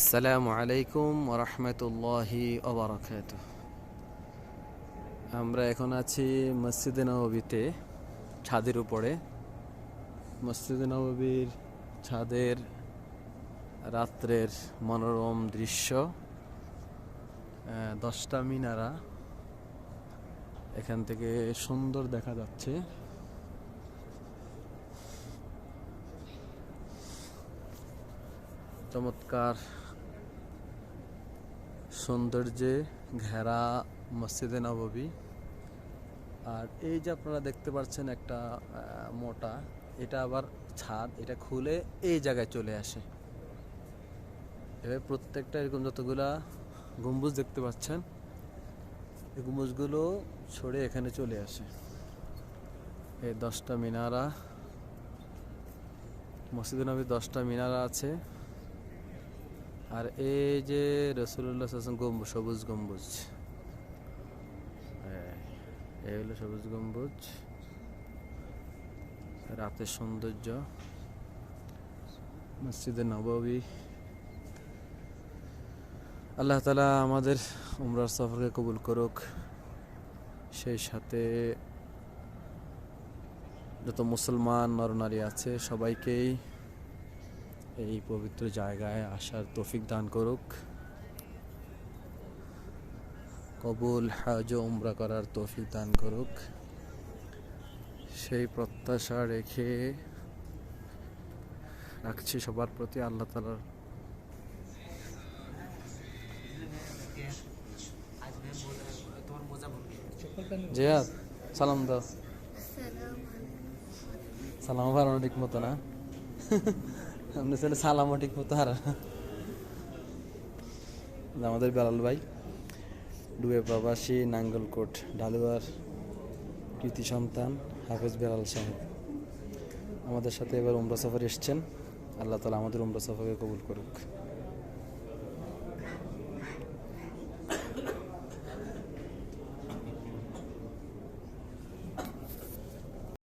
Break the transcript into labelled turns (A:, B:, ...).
A: আসসালামু আলাইকুম রহমতুল্লাহি ওবরাকাত আমরা এখন আছি মসজিদে নবীতে ছাদের উপরে। মসজিদে নবীর ছাদের রাত্রের মনোরম দৃশ্য দশটা মিনারা এখান থেকে সুন্দর দেখা যাচ্ছে। চমৎকার সৌন্দর্যে ঘেরা মসজিদে নববী। আর এই যে আপনারা দেখতে পাচ্ছেন একটা মোটা, এটা আবার ছাদ, এটা খুলে এই জায়গায় চলে আসে। এভাবে প্রত্যেকটা এরকম যতগুলা গম্বুজ দেখতে পাচ্ছেন, এই গম্বুজগুলো ছড়ে এখানে চলে আসে। এই দশটা মিনারা, মসজিদে নবী দশটা মিনারা আছে। আর এই যে রসুল্লাহ গম্বুজ সবুজ গম্বুজ। হ্যাঁ, এই হলো সবুজ গম্বুজ। রাতের সৌন্দর্য। মসজিদে নববী। আল্লাহ তালা আমাদের উমরার সফরকে কবুল করুক। সেই সাথে যত মুসলমান নরনারী আছে সবাইকেই এই পবিত্র জায়গায় আসার তৌফিক দান করুক কবুল হাজ উমরা করার তৌফিক দান করুক সেই প্রত্যাশা রেখে রাখছি সবার প্রতি আল্লাহ তালার জিয়াদ সালাম দাও সালাম হারানো ঠিক মতো না আপনি ছেলে সালামও ঠিক আমাদের বেলাল ভাই, ডুবে প্রবাসী, নাঙ্গলকোট ঢালুয়ার কৃতি সন্তান, হাফেজ বেলাল সাহেব। আমাদের সাথে এবার উমরা সফর এসছেন। আল্লাহ তালা আমাদের উমরা সফরকে কবুল করুক।